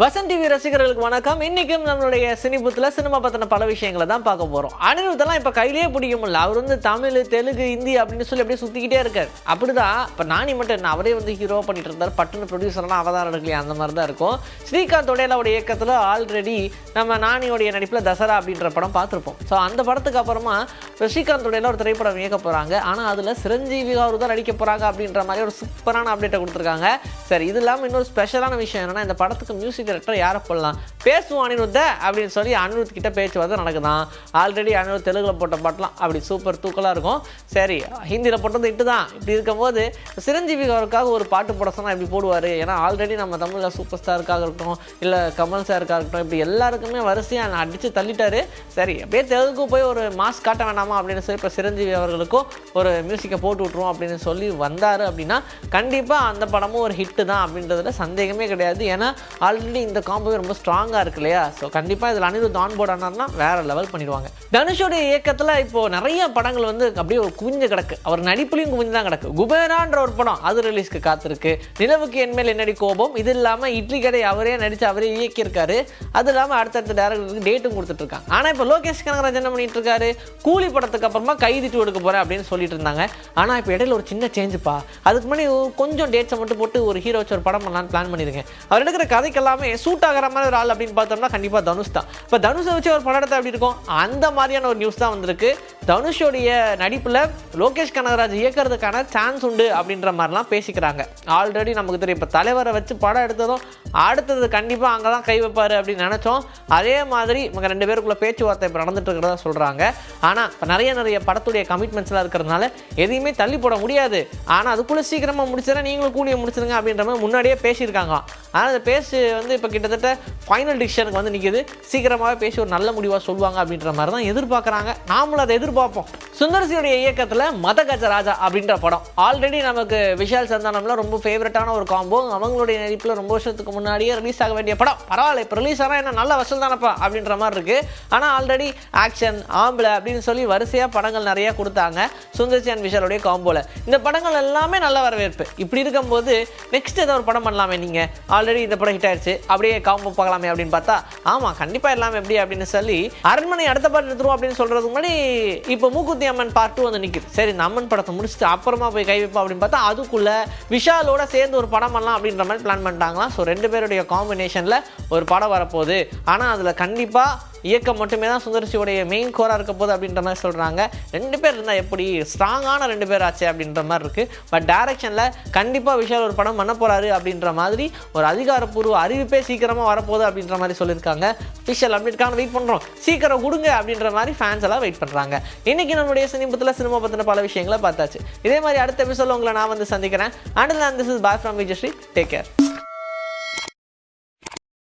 Vasan TV ரசிகர்களுக்கு வணக்கம். இன்னைக்கும் நம்மளுடைய சினிபுத்தில் சினிமா பற்றின பல விஷயங்களை தான் பார்க்க போகிறோம் அனிருத்தெல்லாம் இப்போ கையிலேயே பிடிக்க முடியல அவர் வந்து தமிழ் தெலுங்கு ஹிந்தி அப்படின்னு சொல்லி அப்படியே சுற்றிக்கிட்டே இருக்கார். அப்படிதான் இப்போ நானி மட்டும் என்ன அவரே வந்து ஹீரோ பண்ணிட்டு இருந்தார். பட்டுன்னு ப்ரொடியூசர்லாம் அவதாரம் எடுக்கலையே? அந்த மாதிரி தான் இருக்கும். ஸ்ரீகாந்த் உடையலாவோட இயக்கத்தில் ஆல்ரெடி நம்ம நானியோடைய நடிப்பில் தசரா அப்படின்ற படம் பார்த்துருப்போம். ஸோ அந்த படத்துக்கு அப்புறமா ஸ்ரீகாந்த் உடையில ஒரு திரைப்படம் இயக்க போகிறாங்க ஆனால் அதில் சிரஞ்சீவி அவர் தான் நடிக்க போகிறாங்க அப்படின்ற மாதிரி ஒரு சூப்பரான அப்டேட்டை கொடுத்துருக்காங்க. சரி இது இல்லாமல் இன்னொரு ஸ்பெஷலான விஷயம் என்னென்னா இந்த படத்துக்கு மியூசிக் டைரக்டர் யாரை போடலாம்? பேசுவோம் அனிருத்த அப்படின்னு சொல்லி அனிருத் கிட்ட பேச்சுவார்த்தை நடக்குதான். ஆல்ரெடி அனிருத் தெலுங்கில் போட்ட பாட்டெலாம் அப்படி சூப்பர் தூக்கலாக இருக்கும். சரி ஹிந்தியில் போட்டது இட்டு தான் இப்படி இருக்கும்போது சிரஞ்சீவி அவருக்காக ஒரு பாட்டு போட சொன்னால் இப்படி போடுவார். ஏன்னா ஆல்ரெடி நம்ம தமிழில் சூப்பர் ஸ்டாருக்காக இருக்கட்டும் இல்லை கமல் சாருக்காக இருக்கட்டும் இப்படி எல்லாருக்குமே வரிசையாக அடித்து தள்ளிட்டாரு. சரி அப்படியே தெலுங்கு போய் ஒரு மாஸ்க் காட்ட வேண்டாமா அப்படின்னு சொல்லி இப்போ சிரஞ்சீவி அவர்களுக்கும் ஒரு மியூசிக்கை போட்டு விட்ருவோம் அப்படின்னு சொல்லி வந்தார் அப்படின்னா கண்டிப்பாக அந்த படமும் ஒரு ஹிட்டு தான் அப்படின்றதுல சந்தேகமே கிடையாது. ஏன்னா ஆல்ரெடி இந்த காம்போ ரொம்ப ஸ்ட்ராங்காக இருக்கு இல்லையா? ஸோ கண்டிப்பாக இதில் அனிருத் ஆன் போர்ட் ஆனார்னா வேறு லெவல் பண்ணிடுவாங்க. தனுஷோடைய இயக்கத்தில் இப்போது நிறைய படங்கள் வந்து அப்படியே ஒரு குவிஞ்சு கிடக்கு. அவர் நடிப்புலையும் குவிஞ்சு தான் கிடக்கு. குபேரான்ற ஒரு படம் அது ரிலீஸ்க்கு காத்திருக்கு. நிலவுக்கு என்மேல் என்னடி கோபம்? இது இல்லாமல் இட்லி கடை அவரே நடித்து அவரே இயக்கியிருக்காரு. அது இல்லாமல் அடுத்தடுத்த டேரக்டருக்கு டேட்டும் கொடுத்துட்ருக்காங்க. ஆனால் இப்போ லோகேஷ் கனகராஜ் என்ன பண்ணிட்டு இருக்காரு கூலி படத்துக்கு அப்புறமா கைதி டூ எடுக்க போகிறேன் அப்படின்னு சொல்லிட்டு இருந்தாங்க. ஆனால் இப்போ இடையில ஒரு சின்ன சேஞ்சுப்பா அதுக்கு முன்னாடி கொஞ்சம் டேட்ஸை மட்டும் போட்டு ஒரு ஹீரோ வச்சு ஒரு படம் பண்ணலான்னு பிளான் பண்ணியிருக்கேன். அவர் எடுக்கிற கதைக்கெல்லாம் எல்லாமே சூட் ஆகிற மாதிரி ஒரு ஆள் அப்படின்னு பார்த்தோம்னா கண்டிப்பாக தனுஷ் தான். இப்போ தனுஷை வச்சு ஒரு படம் எப்படி இருக்கும்? அந்த மாதிரியான ஒரு நியூஸ் தான் வந்திருக்கு. தனுஷோடைய நடிப்பில் லோகேஷ் கனகராஜ் இயக்கிறதுக்கான சான்ஸ் உண்டு அப்படின்ற மாதிரிலாம் பேசிக்கிறாங்க. ஆல்ரெடி நமக்கு தெரியும். இப்போ தலைவரை வச்சு படம் எடுத்ததும் அடுத்தது கண்டிப்பாக அங்கே தான் கை வைப்பார் அப்படின்னு நினச்சோம். அதே மாதிரி இவங்க ரெண்டு பேருக்குள்ள பேச்சுவார்த்தை இப்போ நடந்துட்டு இருக்கிறதா சொல்கிறாங்க ஆனால் இப்போ நிறைய நிறைய படத்துடைய கமிட்மெண்ட்ஸ்லாம் இருக்கிறதுனால எதையுமே தள்ளி போட முடியாது. ஆனால் அதுக்குள்ளே சீக்கிரமாக முடிச்சிடறேன் நீங்களும் கூலியை முடிச்சிருங்க அப்படின்ற மாதிரி முன்னாடியே பேசியிருக்காங்க ஆனால் அந்த பேசி வந்து இப்போ கிட்டத்தட்ட ஃபைனல் டிசிஷனுக்கு வந்து நிற்கிது சீக்கிரமாகவே பேசி ஒரு நல்ல முடிவாக சொல்லுவாங்க அப்படின்ற மாதிரி தான் எதிர்பார்க்குறாங்க. நாமளும் அதை எதிர்பார்ப்போம். சுந்தரசியுடைய இயக்கத்தில் மதகஜ ராஜா அப்படின்ற படம். ஆல்ரெடி நமக்கு விஷால் சந்தானம்ல ரொம்ப ஃபேவரட்டான ஒரு காம்போ அவங்களுடைய நடிப்பில் ரொம்ப வருஷத்துக்கு முன்னாடியே ரிலீஸ் ஆக வேண்டிய படம். பரவாயில்ல இப்போ ரிலீஸ் ஆனால் என்ன நல்ல வசூல் தானப்பா அப்படின்ற மாதிரி இருக்குது ஆனால் ஆல்ரெடி ஆக்ஷன் ஆம்பளை அப்படின்னு சொல்லி வரிசையாக படங்கள் நிறைய கொடுத்தாங்க சுந்தர்சி அண்ட் விஷாலுடைய காம்போவில் இந்த படங்கள் எல்லாமே நல்ல வரவேற்பு. இப்படி இருக்கும்போது நெக்ஸ்ட் ஏதோ ஒரு படம் பண்ணலாமே நீங்கள் ஆல்ரெடி இந்த படம் ஹிட் ஆயிடுச்சு அப்படியே காம்போ பார்க்கலாமே அப்படின்னு பார்த்தா ஆமாம் கண்டிப்பாக எல்லாமே எப்படி அப்படின்னு சொல்லி அரண்மனை அடுத்த பாட்டு எடுத்துருவோம் அப்படின்னு சொல்கிறதுக்கு முன்னாடி இப்போ மூக்குத்தி அம்மன் பார்ட் டூ வந்து நிற்கிது சரி இந்த அம்மன் படத்தை முடிச்சுட்டு அப்புறமா போய் கை வைப்போம் அப்படின்னு பார்த்தா அதுக்குள்ளே விஷாலோட சேர்ந்து ஒரு படம் பண்ணலாம் அப்படின்ற மாதிரி பிளான் பண்ணிட்டாங்களாம். ஸோ ரெண்டு பேருடைய காம்பினேஷனில் ஒரு படம் வரப்போகுது. ஆனால் அதில் கண்டிப்பாக இயக்கம் மட்டுமே தான் சுந்தர்சியோடைய மெயின் கோராக இருக்க போகுது அப்படின்ற மாதிரி சொல்கிறாங்க ரெண்டு பேர் இருந்தால் எப்படி ஸ்ட்ராங்கான ரெண்டு பேர் ஆச்சு அப்படின்ற மாதிரி இருக்குது பட் டேரக்ஷனில் கண்டிப்பாக விஷால் ஒரு படம் பண்ண போகிறாரு அப்படின்ற மாதிரி ஒரு அதிகாரப்பூர்வ அறிவிப்பே சீக்கிரமாக வரப்போகுது அப்படின்ற மாதிரி சொல்லியிருக்காங்க. விஷால் அப்டேட்கான வெயிட் பண்ணுறோம் சீக்கிரம் கொடுங்க அப்படின்ற மாதிரி ஃபேன்ஸ் எல்லாம் வெயிட் பண்ணுறாங்க இன்றைக்கி நம்மளுடைய சினிமத்தில் சினிமா பற்றின பல விஷயங்களை பார்த்தாச்சு. இதே மாதிரி அடுத்த எபிசோட உங்களை நான் வந்து சந்திக்கிறேன். And this is boy from Vijayasree take care